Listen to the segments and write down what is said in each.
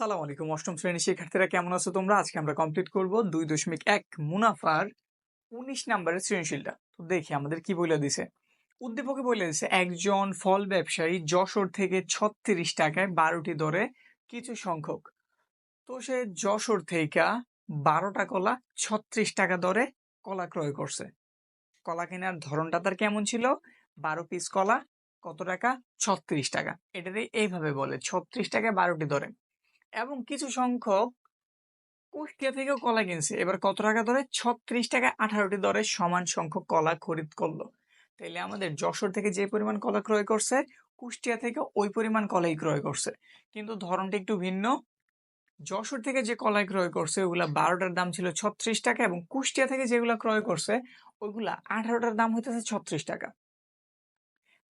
সালাম আলাইকুম। অষ্টম শ্রেণির শিক্ষার্থীরা কেমন আছো তোমরা? আজকে আমরা কমপ্লিট করব দুই দশমিক এক মুনাফার উনিশ নাম্বারের সৃজনশীলটা। তো দেখি আমাদের কি বলে দিছে? উদ্দীপকে বলে দিছে, একজন ফল ব্যবসায়ী যশোর থেকে ছত্রিশ টাকায় বারোটি দরে কিছু সংখ্যক। তো সে যশোর থেকে বারোটা কলা ছত্রিশ টাকা দরে কলা ক্রয় করছে। কলা কেনার ধরনটা তার কেমন ছিল? বারো পিস কলা কত টাকা? ছত্রিশ টাকা। এটাতে এইভাবে বলে, ছত্রিশ টাকায় বারোটি দরে। এবং কিছু সংখ্যক কুষ্টিয়া থেকেও কলা কিনছে। এবার কত টাকা দরে? ছত্রিশ টাকা আঠারোটি দরে সমান সংখ্যক কলা খরিদ করল। তাইলে আমাদের যশোর থেকে যে পরিমাণ কলা ক্রয় করছে, কুষ্টিয়া থেকে ওই পরিমাণ কলাই ক্রয় করছে। কিন্তু ধরনটা একটু ভিন্ন। যশোর থেকে যে কলাই ক্রয় করছে ওগুলা বারোটার দাম ছিল ছত্রিশ টাকা এবং কুষ্টিয়া থেকে যেগুলা ক্রয় করছে, ওইগুলা আঠারোটার দাম হইতেছে ছত্রিশ টাকা।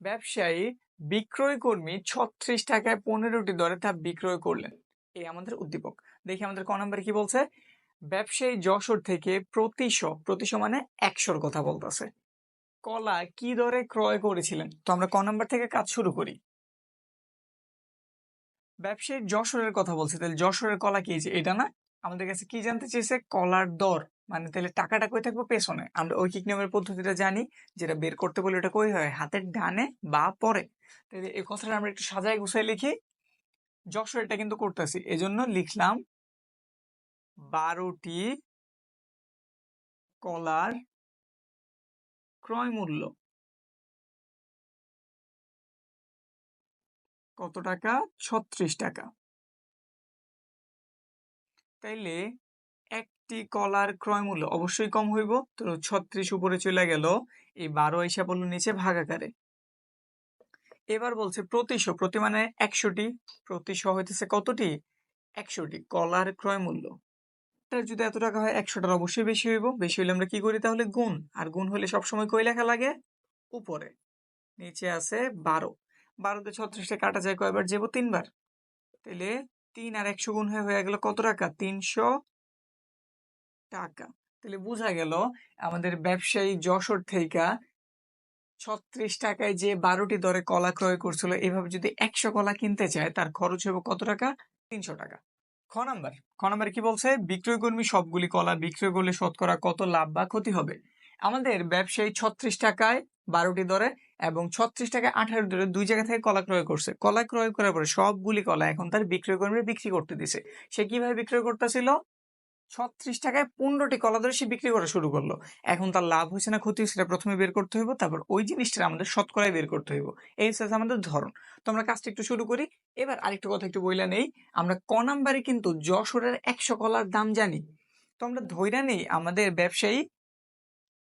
ব্যবসায়ী বিক্রয় কর্মী ছত্রিশ টাকায় পনেরোটি দরে তা বিক্রয় করলেন। এই আমাদের উদ্দীপক। দেখি আমাদের ক নম্বরে কি বলছে? ব্যবসায়ী যশোর থেকে প্রতিশ প্রতিশ মানে একশোর কথা বলতেছে। কলা কি দরে ক্রয় করেছিলেন? তো আমরা ক নম্বর থেকে কাজ শুরু করি। ব্যবসায়ী যশোরের কথা বলছে। তাহলে যশোরের কলা কি এটা না, আমাদের কাছে কি জানতে চেয়েছে? কলার দর। মানে তাহলে টাকাটা কই থাকবে? পেছনে। আমরা ঐকিক নিয়মের পদ্ধতিটা জানি, যেটা বের করতে বলে ওটা কই হয়? হাতের ডানে বা পরে। তাহলে এই কথাটা আমরা একটু সাজায় গুছাই লিখি। যশোর এটা কিন্তু করতেছি। এজন্য লিখলাম বারোটি কলার ক্রয় মূল্য কত টাকা? ছত্রিশ টাকা। তাইলে একটি কলার ক্রয় মূল্য অবশ্যই কম হইব। তো ছত্রিশ উপরে চলে গেল। এই বারো হিসাব হলো নিচে ভাগাকারে। এবার বলছে প্রতিশ, প্রতি মানে একশোটি, প্রতিশ হইতেছে কতটি? একশোটি, কলার ক্রয় মূল্য। এটার যদি এত টাকা হয়, একশোটার অবশ্যই বেশি হইব। বেশি হইলে আমরা কি করি তাহলে? গুণ। আর গুণ হলে সবসময় কই লেখা লাগে? উপরে। নিচে আছে বারো। বারোতে ছত্রিশটা কাটা যায়, কয়বার যাব তিনবার। তাহলে তিন আর একশো গুণ হয়ে হয়ে গেল কত টাকা? তিনশো টাকা। তাহলে বোঝা গেল আমাদের ব্যবসায়ী যশোর থেকে ছত্রিশ টাকায় যে বারোটি দরে কলা ক্রয় করছিল, এভাবে যদি একশো কলা কিনতে চায়, তার খরচ হবে কত টাকা? তিনশো টাকা। খ নাম্বার। খ নাম্বার কি বলছে? বিক্রয় কর্মী সবগুলি কলা বিক্রয় করলে শতকরা কত লাভ বা ক্ষতি হবে? আমাদের ব্যবসায়ী ছত্রিশ টাকায় বারোটি দরে এবং ছত্রিশ টাকায় আঠারো দরে দুই জায়গা থেকে কলা ক্রয় করছে। কলা ক্রয় করার পরে সবগুলি কলা এখন তার বিক্রয় কর্মী বিক্রি করতে দিছে। সে কীভাবে বিক্রয় করতেছিল? ছত্রিশ টাকায় পনেরোটি কলা ধরে সে বিক্রি করা শুরু করল। এখন তার লাভ হয়েছে না ক্ষতি সেটা প্রথমে বের করতে হইব, তারপর ওই জিনিসটা আমাদের শতকরায় বের করতে হইব। এই হচ্ছে আমাদের ধরন। তো আমরা কাজটা একটু শুরু করি। এবার আরেকটু কথা একটু বইলা নেই। আমরা ক নাম্বারে কিন্তু যশোরের একশো কলার দাম জানি। তো আমরা ধৈরা নেই, আমাদের ব্যবসায়ী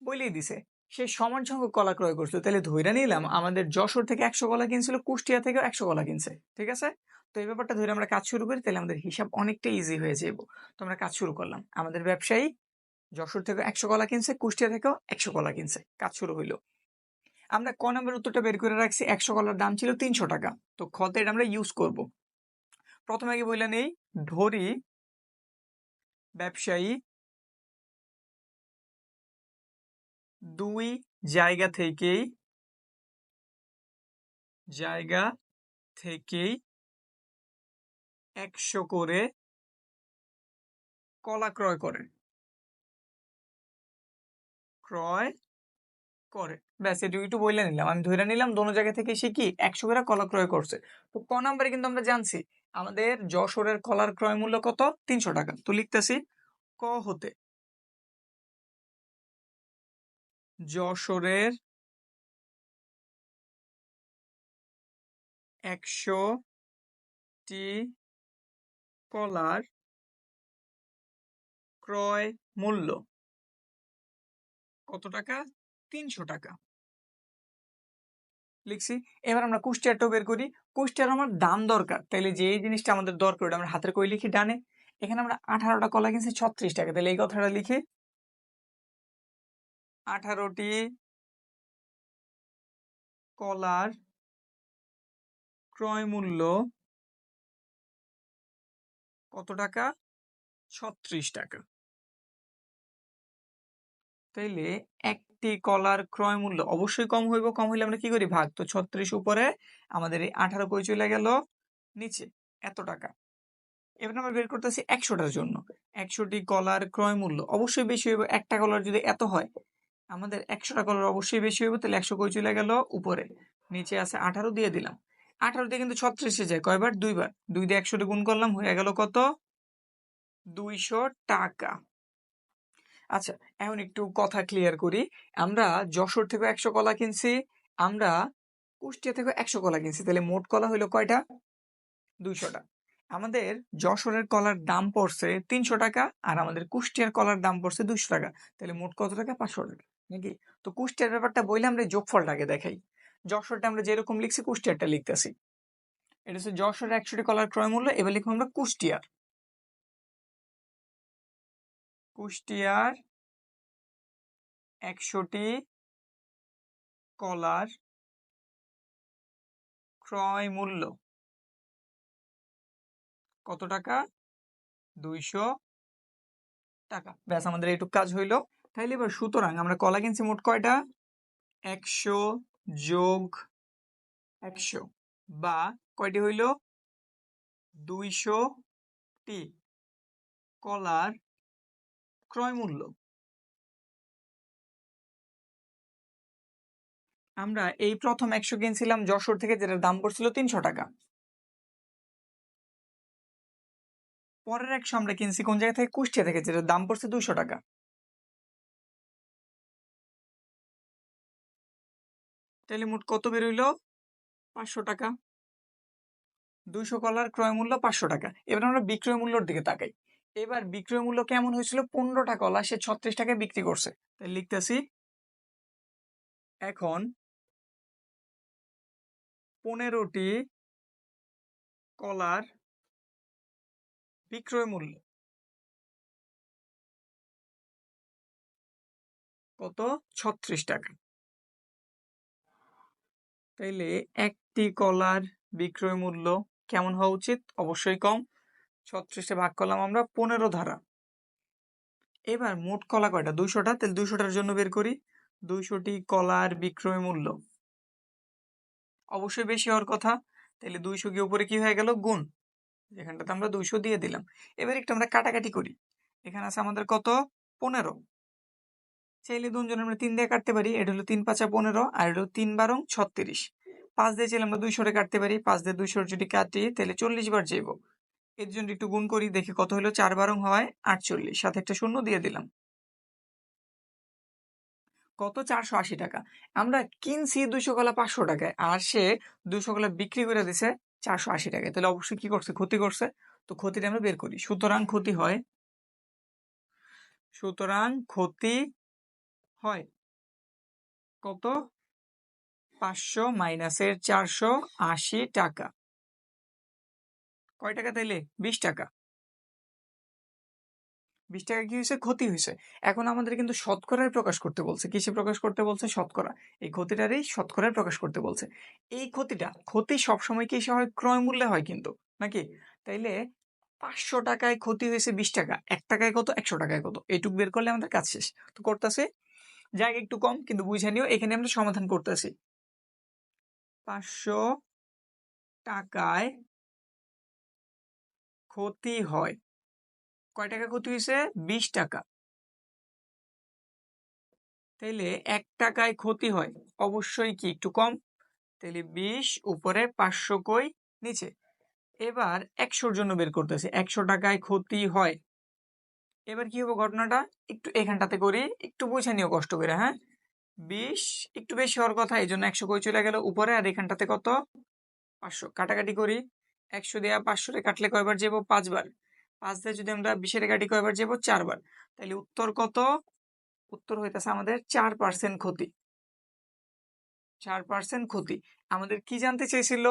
বলেই দিছে। সে সমান সংখ্যক কলা ক্রয় করছিল তাহলে ধৈরা নিলাম আমাদের যশোর থেকে একশো কলা কিনছিল কুষ্টিয়া থেকে একশো কলা কিনছে ঠিক আছে? তো এই ব্যাপারটা ধরে আমরা কাজ শুরু করি তাহলে আমাদের হিসাব অনেকটা ইজি হয়ে যাব তো আমরা কাজ শুরু করলাম। আমাদের ব্যবসায়ী যশোর থেকে একশো কলা কিনছে কুষ্টিয়া থেকেও একশো কলা কিনছে। কাজ শুরু হইল। আমরা ক নম্বর উত্তরটা বের করে রাখছি একশো কলার দাম ছিল তিনশো টাকা। তো খতে এটা আমরা ইউজ করব। প্রথমে আগে বললেন এই ধরি ব্যবসায়ী দুই জায়গা থেকেই জায়গা থেকেই একশো করে কলা ক্রয় করে। ক্রয় করে। ব্যাস, এটুকু একটু বলে নিলাম। আমি ধরে নিলাম, দোনো জায়গা থেকে সে কি একশো করে কলা ক্রয় করছে। তো ক নাম্বারে কিন্তু আমরা জানছি, আমাদের যশোরের কলার ক্রয় মূল্য কত? তিনশো টাকা। তো লিখতেছি, ক হতে যশোরের একশো টি কলার ক্রয় মূল্য। কত টাকা? তিনশো টাকা। লিখছি। এবার আমরা কুষ্টিয়ারটাও বের করি। কুষ্টিয়ার আমার দাম দরকার। তাইলে যে জিনিসটা আমাদের দরকার ওটা আমরা হাতের কই লিখি ডানে। এখানে আমরা আঠারোটা কলা কিনছি, ছত্রিশ টাকা। তাহলে এই কথাটা লিখি। আঠারোটি কলার ক্রয় মূল্য কত টাকা? ছত্রিশ টাকা। তাইলে একটি কলার ক্রয় মূল্য অবশ্যই কম হইব, কম হইলে আমরা কি করি? ভাগ। তো ছত্রিশ উপরে আমাদের এই আঠারো কই চলে গেল? নিচে। এত টাকা। এবার আমরা বের করতেছি একশোটার জন্য। একশোটি কলার ক্রয় মূল্য অবশ্যই বেশি হইব। একটা কলার যদি এত হয় আমাদের একশোটা কলার অবশ্যই বেশি হইব, তাহলে একশো কই চলে গেল? উপরে। নিচে আছে আঠারো দিয়ে দিলাম। আঠারো দিয়ে কিন্তু ছত্রিশে যায়। কয়বার? দুইবার। দুই দিয়ে একশোটা গুণ করলাম, হয়ে গেল কত? দুইশো টাকা। আচ্ছা এখন একটু কথা ক্লিয়ার করি। আমরা যশোর থেকে একশো কলা কিনছি, আমরা কুষ্টিয়া থেকে একশো কলা কিনছি। তাহলে মোট কলা হইল কয়টা? দুইশোটা। আমাদের যশোরের কলার দাম পড়ছে তিনশো টাকা আর আমাদের কুষ্টিয়ার কলার দাম পড়ছে দুইশো টাকা। তাহলে মোট কত টাকা? পাঁচশো টাকা। নাকি? তো কুষ্টিয়ার ব্যাপারটা বইলে আমরা যোগফলটাকে দেখাই। যশোরটা আমরা যেরকম লিখছি, কুষ্টিয়ারটা লিখতেছি। এটা হচ্ছে যশোরের একশোটি কলার ক্রয় মূল্য, এবার লিখব আমরা কুষ্টিয়ার। কুষ্টিয়ার একশোটি কলার ক্রয় মূল্য। কত টাকা? দুইশো টাকা। ব্যাস, আমাদের এইটুক কাজ হইল। তাইলে এবার সুতরাং আমরা কলা কিনছি মোট কয়টা? একশো যোগ একশো বা কয়টি হইল? দুইশো টি। কলার ক্রয় মূল্য। আমরা এই প্রথম একশো কিনছিলাম যশোর থেকে, যেটার দাম পড়ছিল তিনশো টাকা। পরের একশো আমরা কিনছি কোন জায়গা থেকে? কুষ্টিয়া থেকে, যেটার দাম পড়ছে দুইশো টাকা। তাহলে মোট কত বেরোইল? পাঁচশো টাকা। দুইশো কলার ক্রয় মূল্য পাঁচশো টাকা। এবার আমরা বিক্রয় মূল্যর দিকে তাকাই। এবার বিক্রয় মূল্য কেমন হয়েছিল? পনেরোটা কলা, সে ছত্রিশ টাকায় বিক্রি করছে। তাই লিখতেছি, এখন পনেরোটি কলার বিক্রয় মূল্য কত? ছত্রিশ টাকা। তাইলে একটি কলার বিক্রয় মূল্য কেমন হওয়া উচিত? অবশ্যই কম। ছত্রিশে ভাগ করলাম আমরা পনেরো ধারা। এবার মোট কলা কয়টা? দুইশোটা? তাহলে দুইশোটার জন্য বের করি। দুইশোটি কলার বিক্রয় মূল্য। অবশ্যই বেশি হওয়ার কথা। তাহলে দুইশো কি উপরে কি হয়ে গেল? গুণ। যেখানটাতে আমরা দুইশো দিয়ে দিলাম। এবার একটু আমরা কাটাকাটি করি। এখানে আছে আমাদের কত? পনেরো। চাইলে দুজন আমরা তিন দিয়ে কাটতে পারি। এটা হলো তিন পাঁচা পনেরো আর এটা হলো তিন বারং ছত্রিশ। পাঁচ দিয়ে চাইলে আমরা দুইশোরে কাটতে পারি। পাঁচ দিয়ে দুইশোর যদি কাটি, তাহলে চল্লিশ বার যাইব। এর জন্য একটু গুণ করি, দেখি কত হলো? চার বারং হয় আটচল্লিশ। সাথে একটা শূন্য দিয়ে দিলাম। কত? চারশো আশি টাকা। আমরা কিনছি দুইশো কলা পাঁচশো টাকায় আর সে দুইশো কলা বিক্রি করে দিছে চারশো আশি টাকায়। তাহলে অবশ্যই কি করছে? ক্ষতি করছে। তো ক্ষতিটা আমরা বের করি। সুতরাং ক্ষতি হয়, সুতরাং ক্ষতি হয়। কত? পাঁচশো মাইনাসের চারশো আশি টাকা। কয় টাকা তাইলে? বিশ টাকা। বিশ টাকা কি হয়েছে? ক্ষতি হয়েছে। এখন আমাদের কিন্তু শতকরায় প্রকাশ করতে বলছে। কিসে প্রকাশ করতে বলছে? শতকরা। এই ক্ষতিটারই শতকরায় প্রকাশ করতে বলছে। এই ক্ষতিটা, ক্ষতি সবসময় কিসে হয়? ক্রয় মূল্যে হয় কিন্তু, নাকি? তাইলে পাঁচশো টাকায় ক্ষতি হয়েছে বিশ টাকা। এক টাকায় কত? একশো টাকায় কত? এইটুক বের করলে আমাদের কাজ শেষ। তো করতেছে জায়গা একটু কম, কিন্তু বুঝে নিও, এখানে আমরা সমাধান করতেছি। পাঁচশো টাকায় ক্ষতি হয়। কয় টাকা ক্ষতি হয়েছে? বিশ টাকা। তাইলে এক টাকায় ক্ষতি হয়, অবশ্যই কি একটু কম? তাইলে বিশ উপরে পাঁচশো কই? নিচে। এবার একশোর জন্য বের করতেছে, একশো টাকায় ক্ষতি হয়। এবার কি হবে ঘটনাটা? একটু এখানটাতে করি, একটু বুঝে নিও কষ্ট করে হ্যাঁ? বিশ, একটু বেশি হওয়ার কথা, এই জন্য একশো কই চলে গেল উপরে, আর এখানটাতে কত? পাঁচশো, কাটাকাটি করি। একশো দেওয়া পাঁচশোরে কাটলে কয়বার যাব? পাঁচবার। পাঁচ দিয়ে যদি আমরা বিশের কাটি কয়বার যাব? চারবার। তাহলে উত্তর কত? উত্তর হইতেছে আমাদের চার পার্সেন্ট ক্ষতি। চার পার্সেন্ট ক্ষতি। আমাদের কি জানতে চেয়েছিল?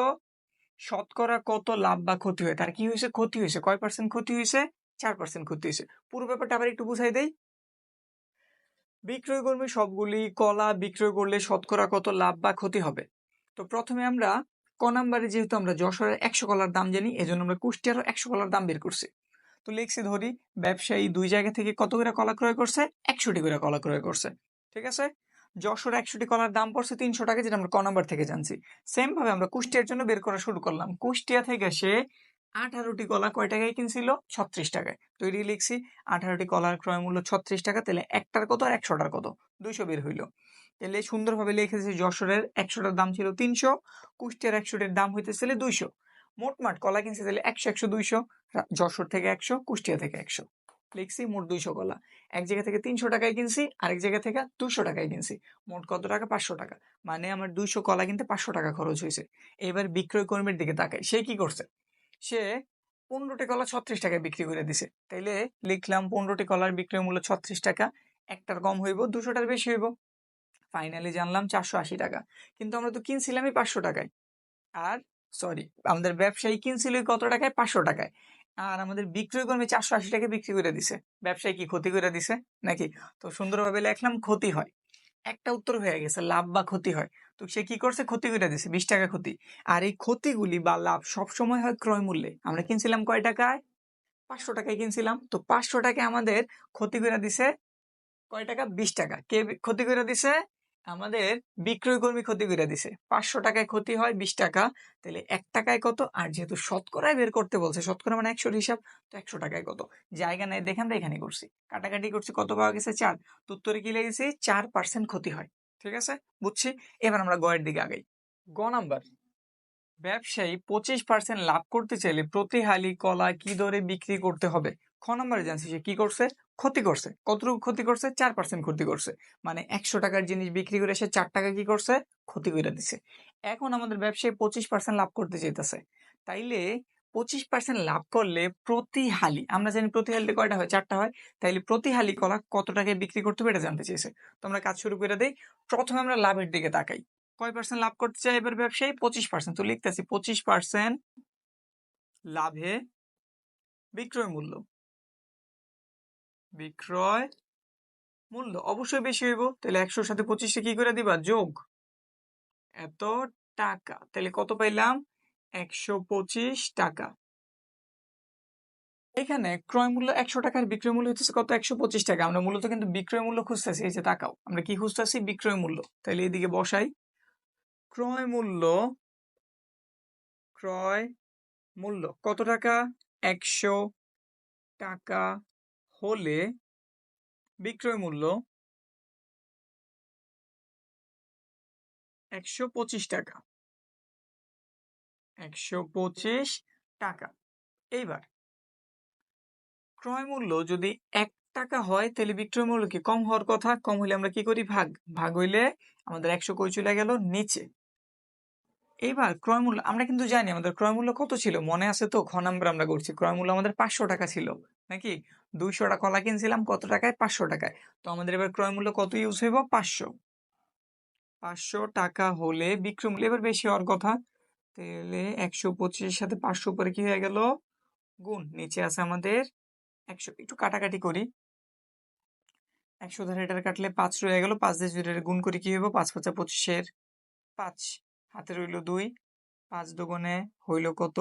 শতকরা কত লাভ বা ক্ষতি হয় তার কি হয়েছে? ক্ষতি হয়েছে। কয় পার্সেন্ট ক্ষতি হয়েছে? চার পার্সেন্ট ক্ষতি হয়েছে পুরো ব্যাপারটা আবার একটু বুঝাই দেই। বিক্রয় কর্মী সবগুলি কলা বিক্রয় করলে শতকরা কত লাভ বা ক্ষতি হবে? তো প্রথমে আমরা ক নাম্বারে যেহেতু আমরা যশোরের একশো কলার দাম জানি, এজন্য আমরা কুষ্টিয়ারও একশো কলার দাম বের করছি। তো লিখছি ধরি, ব্যবসায়ী দুই জায়গা থেকে কত করে কলা ক্রয় করছে? একশোটি করে কলা ক্রয় করছে। ঠিক আছে? যশোর একশোটি কলার দাম পড়ছে তিনশো টাকা, যেটা আমরা ক নাম্বার থেকে জানছি। সেম ভাবে আমরা কুষ্টিয়ার জন্য বের করা শুরু করলাম। কুষ্টিয়া থেকে সে আঠারোটি কলা কয় টাকায় কিনছিল? ছত্রিশ টাকায়। তো এটি লিখছি, আঠারোটি কলার ক্রয় মূল্য ছত্রিশ টাকা, তাহলে একটার কত আর একশোটার কত? দুইশো বের হইল। তাহলে সুন্দরভাবে লিখেছি, যশোরের একশোটার দাম ছিল তিনশো, কুষ্টিয়ার একশোটির দাম হইতেছিল দুইশো। মোটমাট কলা কিনছে, তাহলে একশো একশো, দুইশো যশোর থেকে একশো, কুষ্টিয়া থেকে একশো। লিখছি, মোট দুইশো কলা এক জায়গা থেকে তিনশো টাকায় কিনছি, আরেক জায়গা থেকে দুশো টাকায় কিনছি। মোট কত টাকা? পাঁচশো টাকা। মানে আমার দুইশো কলা কিনতে পাঁচশো টাকা খরচ হয়েছে এবার বিক্রয় কর্মীর দিকে তাকাই, সে কি করছে? সে পনেরোটি কলা ছত্রিশ টাকায় বিক্রি করে দিছে। তাইলে লিখলাম পনেরোটি কলার বিক্রয় মূল্য ছত্রিশ টাকা, একটার কম হইব, দুশোটার বেশি হইব। ফাইনালি জানলাম চারশো আশি টাকা। কিন্তু আমরা তো কিনছিলামই পাঁচশো টাকায়। আর সরি আমাদের ব্যবসায়ী কিনছিল কত টাকায়? পাঁচশো টাকায়। আর আমাদের বিক্রয় কর্মী চারশো আশি টাকা বিক্রি করে দিছে। ব্যবসায়ী কি ক্ষতি করে দিছে? নাকি? তো সুন্দরভাবে লেখলাম ক্ষতি হয়। একটা উত্তর হয়ে গেছে, লাভ বা ক্ষতি হয়। তো সে কি করছে? ক্ষতি করে দিছে, বিশ টাকা ক্ষতি। আর এই ক্ষতিগুলি বা লাভ সবসময় হয় ক্রয় মূল্যে। আমরা কিনছিলাম কয় টাকায়? পাঁচশো টাকায় কিনছিলাম। তো পাঁচশো টাকায় আমাদের ক্ষতি করে দিছে কয় টাকা? বিশ টাকা। কে ক্ষতি করে দিছে? আমাদের বিক্রয় কর্মী ক্ষতি করে দিছে। পাঁচশো টাকায় ক্ষতি হয়, বিশ টাকা। তাহলে এক টাকায় কত? আর যেহেতু শতকরায় বের করতে বলছে, শতকরা মানে একশোর হিসাব, তো একশো টাকায় কত? জায়গা নেই, দেখে আমরা এখানে করছি। কাটাকাটি করছি, কত পাওয়া গেছে? চার। উত্তরে কি লেগেছে? চার পার্সেন্ট ক্ষতি হয়। ঠিক আছে? বুঝছি? এবার আমরা গয়ের দিকে আগাই। গ নাম্বার। ব্যবসায়ী পঁচিশ পার্সেন্ট লাভ করতে চাইলে প্রতি হালি কলা কি দরে বিক্রি করতে হবে? খ নম্বরে জানছি সে কি করছে? ক্ষতি করছে। কতটুকু ক্ষতি করছে? চার পার্সেন্ট ক্ষতি করছে। মানে একশো টাকার জিনিস বিক্রি করে সে চার টাকা কি করছে? ক্ষতি করে দিছে। এখন আমাদের ব্যবসায়ী পঁচিশ পার্সেন্ট লাভ করতে চাইতেছে। তাইলে পঁচিশ পার্সেন্ট লাভ করলে প্রতি হালি, আমরা জানি প্রতি হালিতে কয়টা হয়? চারটা হয়। তাইলে প্রতি হালি কলা কত টাকায় বিক্রি করতে হবে এটা জানতে চেয়েছে তো আমরা কাজ শুরু করে দিই। প্রথমে আমরা লাভের দিকে তাকাই। কয় পার্সেন্ট লাভ করতে চাই এবার ব্যবসায়ী? পঁচিশ পার্সেন্ট তো লিখতেছি পঁচিশ পার্সেন্ট লাভে বিক্রয় মূল্য। বিক্রয় মূল্য অবশ্যই বেশি হইব। তাহলে একশোর সাথে পঁচিশে কি করে দিবা? যোগ। এত টাকা। তাহলে কত পাইলাম? একশো পঁচিশ টাকা। এখানে ক্রয় মূল্য একশো টাকার বিক্রয় মূল্য হচ্ছে কত? একশো পঁচিশ টাকা। আমরা মূলত কিন্তু বিক্রয় মূল্য খুঁজতেছি, এই যে টাকাও আমরা কি খুঁজতেছি? বিক্রয় মূল্য। তাহলে এদিকে বসাই। ক্রয় মূল্য ক্রয় মূল্য কত টাকা? একশো টাকা। হলে বিক্রয় মূল্য একশো পঁচিশ টাকা। একশো পঁচিশ টাকা। এইবার, ক্রয় মূল্য যদি এক টাকা হয়, তাহলে বিক্রয় মূল্য কি কম হওয়ার কথা? কম হইলে আমরা কি করি? ভাগ। ভাগ হইলে আমাদের একশো কই চলে গেল নিচে। এইবার ক্রয় মূল্য, আমরা কিন্তু জানি আমাদের ক্রয় মূল্য কত ছিল? মনে আছে তো? খ আমরা করছি। ক্রয় মূল্য আমাদের পাঁচশো টাকা ছিল। নাকি? দুইশোটা কলা কিনছিলাম, কত টাকায়? পাঁচশো টাকায়। তো আমাদের এবার ক্রয় মূল্য কত ইউজ হইব? পাঁচশো। পাঁচশো টাকা হলে বিক্রয় মূল্য এবার বেশি হওয়ার কথা। তাহলে একশো পঁচিশের সাথে পাঁচশো পরে কি হয়ে গেল? গুণ। নিচে আছে আমাদের একশো। একটু কাটাকাটি করি। একশো ধারে এটার কাটলে পাঁচ রয়ে গেল। পাঁচ দিয়ে যদি গুণ করি কি হইব? পাঁচ পাঁচা পঁচিশের পাঁচ। হাতে রইল দুই। পাঁচ দুগুণে হইল কত?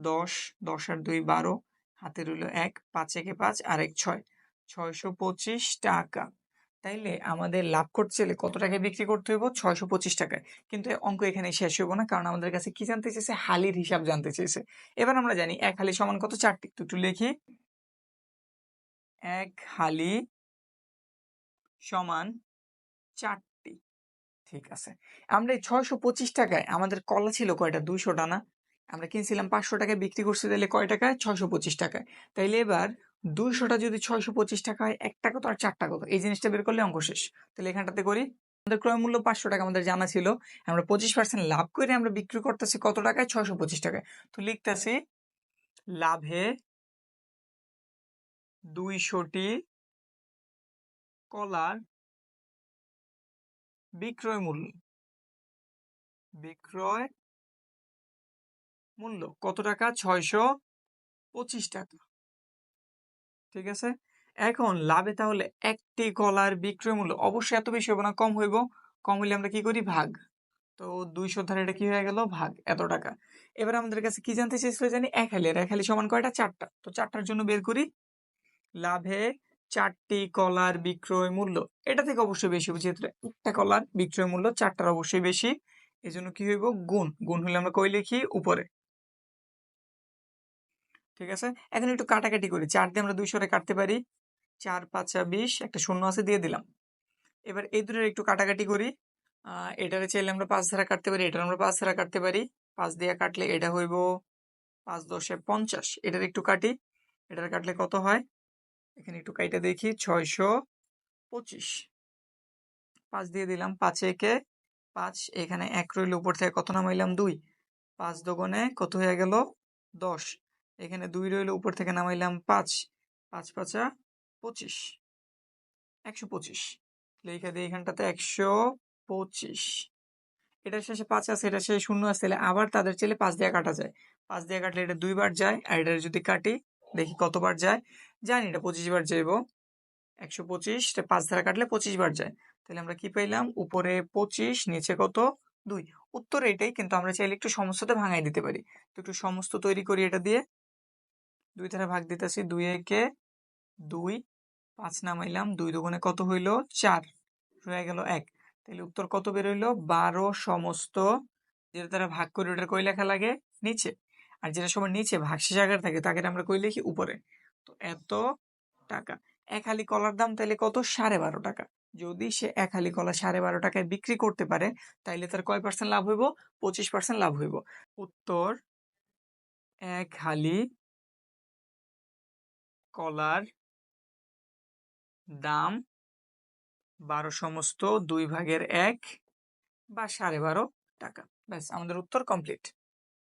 দশ। দশ আর দুই বারো। হাতে রইল এক, পাঁচ, একে পাঁচ আর এক ছয়। ছয়শো পঁচিশ টাকা। তাইলে আমাদের লাভ করতে চাইলে কত টাকায় বিক্রি করতে হইব? ছয়শো পঁচিশ টাকায়। কিন্তু অঙ্ক এখানে শেষ হইব না, কারণ আমাদের কাছে কি জানতে চেয়েছে? হালির হিসাব জানতে চেয়েছে। এবার আমরা জানি, এক হালি সমান কত? চারটি। তো একটু লিখি। এক হালি সমান চারটি। ঠিক আছে। আমরা এই ছয়শো পঁচিশ টাকায় আমাদের কলা ছিল কয়টা? দুইশো টানা। আমরা কিনছিলাম পাঁচশো টাকায়, বিক্রি করছি তাহলে কয় টাকায়? ছয়শো পঁচিশ টাকায়। তাইলে এবার দুইশোটা যদি ছয়শো পঁচিশ টাকা হয় এক টাকা তো আর চার টাকা তো এই জিনিসটা বের করলে অঙ্ক শেষ। তাহলে এখানটাতে করি, আমাদের ক্রয় মূল্য পাঁচশো টাকা আমাদের জানা ছিল। আমরা পঁচিশ পার্সেন্ট লাভ করে আমরা বিক্রি করতেছি কত টাকায়? ছয়শো পঁচিশ টাকায়। তো লিখতেছি, লাভে দুইশোটি কলার বিক্রয় মূল্য। বিক্রয় মূল্য কত টাকা? ছয়শো পঁচিশ টাকা। ঠিক আছে? এখন লাভে তাহলে একটি কলার বিক্রয় মূল্য অবশ্যই এত বেশি হবে না, কম হইব। কম হইলে আমরা কি করি? ভাগ। তো দুইশো ধারে এটা কি হয়ে গেল? ভাগ। এত টাকা। এবার আমাদের কাছে কি জানতে চেয়েছিল জানি? এক হালি। আর এক হালি সমান কয়টা? চারটা। তো চারটার জন্য বের করি। লাভে চারটি কলার বিক্রয় মূল্য। এটা থেকে অবশ্যই বেশি হবে, যেহেতু একটা কলার বিক্রয় মূল্য চারটার অবশ্যই বেশি। এই জন্য কি হইব? গুণ। গুণ হলে আমরা কই লিখি? উপরে। ঠিক আছে? এখন একটু কাটাকাটি করি। চার দিয়ে আমরা দুইশোরে কাটতে পারি। চার, পাঁচা বিশ, একটা শূন্য আছে দিয়ে দিলাম। এবার এই দুটোর একটু কাটাকাটি করি। এটারে চাইলে আমরা পাঁচ ধারা কাটতে পারি, এটার আমরা পাঁচ ধারা কাটতে পারি। পাঁচ দিয়ে কাটলে এটা হইব পাঁচ দশে পঞ্চাশ। এটার একটু কাটি। এটার কাটলে কত হয়? এখানে একটু কাইটা দেখি, ছয়শো পঁচিশ। পাঁচ দিয়ে দিলাম, পাঁচ একে পাঁচ। এখানে এক রইল, উপর থেকে কত নামাইলাম? দুই। পাঁচ দোকানে কত হয়ে গেল? দশ। এখানে দুই রইল, উপর থেকে নামাইলাম পাঁচ পাঁচ পাঁচা পঁচিশ, একশো পঁচিশ। লেখা দিই এখানটাতে একশো পঁচিশ। এটার শেষে পাঁচ আছে এটা শেষে শূন্য আছে, তাহলে আবার তাদের চাইলে পাঁচ দিয়ে কাটা যায়। পাঁচ দিয়ে কাটলে এটা দুইবার যায়, আর এটা যদি কাটি, দেখি কতবার যায়। জানি এটা পঁচিশ বার যাইব। একশো পঁচিশ পাঁচ ধারা কাটলে পঁচিশ বার যায়। তাহলে আমরা কি পাইলাম? উপরে পঁচিশ, নিচে কত? দুই। উত্তর এটাই, কিন্তু আমরা চাইলে একটু সমস্তটা ভাঙাই দিতে পারি। তো একটু সমস্ত তৈরি করি এটা দিয়ে। দুই ধারা ভাগ দিতেছি দুই একে দুই। পাঁচ নামাইলাম, দুই দুগুণে কত হইল? চার। রয়ে গেল এক। তাহলে উত্তর কত বের বেরোইলো বারো সমস্ত যেটা তারা ভাগ করে ওটার কই লেখা লাগে? নিচে। আর যেটা সময় নিচে ভাগশেষ আকার থাকে, তাকে আমরা কই লিখি? উপরে। তো এত টাকা। এক হালি কলার দাম তাহলে কত? সাড়ে বারো টাকা। যদি সে এক হালি কলা সাড়ে বারো টাকায় বিক্রি করতে পারে, তাইলে তার কয় পার্সেন্ট লাভ হইব? পঁচিশ পার্সেন্ট লাভ হইব। উত্তর, এক হালি কলার দাম বারো সমস্ত দুই ভাগের এক বা সাড়ে বারো টাকা। ব্যাস, আমাদের উত্তর কমপ্লিট